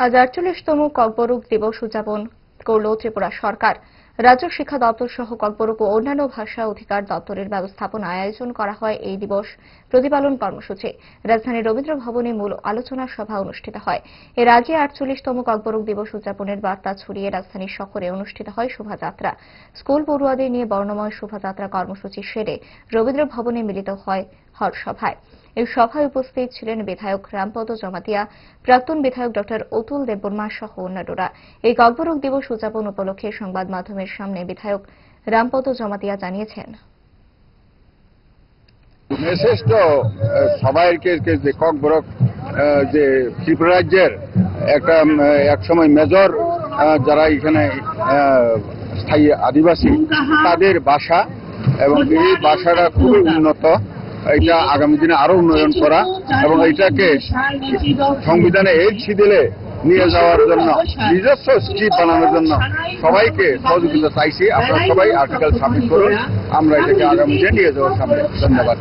আজ আটচল্লিশতম ককবরক দিবস উদযাপন করল ত্রিপুরা সরকার। রাজ্য শিক্ষা দপ্তর সহ ককবরক ও অন্যান্য ভাষা অধিকার দপ্তরের ব্যবস্থাপনায় আয়োজন করা হয় এই দিবস প্রতিপালন কর্মসূচি। রাজধানীর রবীন্দ্র ভবনে মূল আলোচনা সভা অনুষ্ঠিত হয়। এর আগে আটচল্লিশতম ককবরক দিবস উদযাপনের বার্তা ছড়িয়ে রাজধানীর শহরে অনুষ্ঠিত হয় শোভাযাত্রা। স্কুল পড়ুয়াদের নিয়ে বর্ণময় শোভাযাত্রা কর্মসূচি সেরে রবীন্দ্র ভবনে মিলিত হয় হরসভায়। এই সভায় উপস্থিত ছিলেন বিধায়ক রামপদ জমাতিয়া, প্রাক্তন বিধায়ক ড অতুল দেববর্মা সহ অন্যান্যরা। এই ককবরক দিবস উদযাপন উপলক্ষে সংবাদ মাধ্যমের সামনে বিধায়ক রামপদ জমাতিয়া জানিয়েছেন। সবাইকে যে ককবরক যে ত্রিপুরা রাজ্যের একটা এক সময় মেজর যারা এখানে স্থায়ী আদিবাসী, তাদের বাসা এবং এই বাসাটা খুবই উন্নত। এটা আগামী দিনে আরও উন্নয়ন করা এবং এটাকে সংবিধানে এলছি দিলে নিয়ে যাওয়ার জন্য, নিজস্ব স্ট্রিপ বানানোর জন্য সবাইকে সহযোগিতা চাইছি। আপনারা সবাই আর্টিকেল সাবমিট করুন। আমরা এটাকে আগামী দিনে নিয়ে যাওয়ার সামনে। ধন্যবাদ।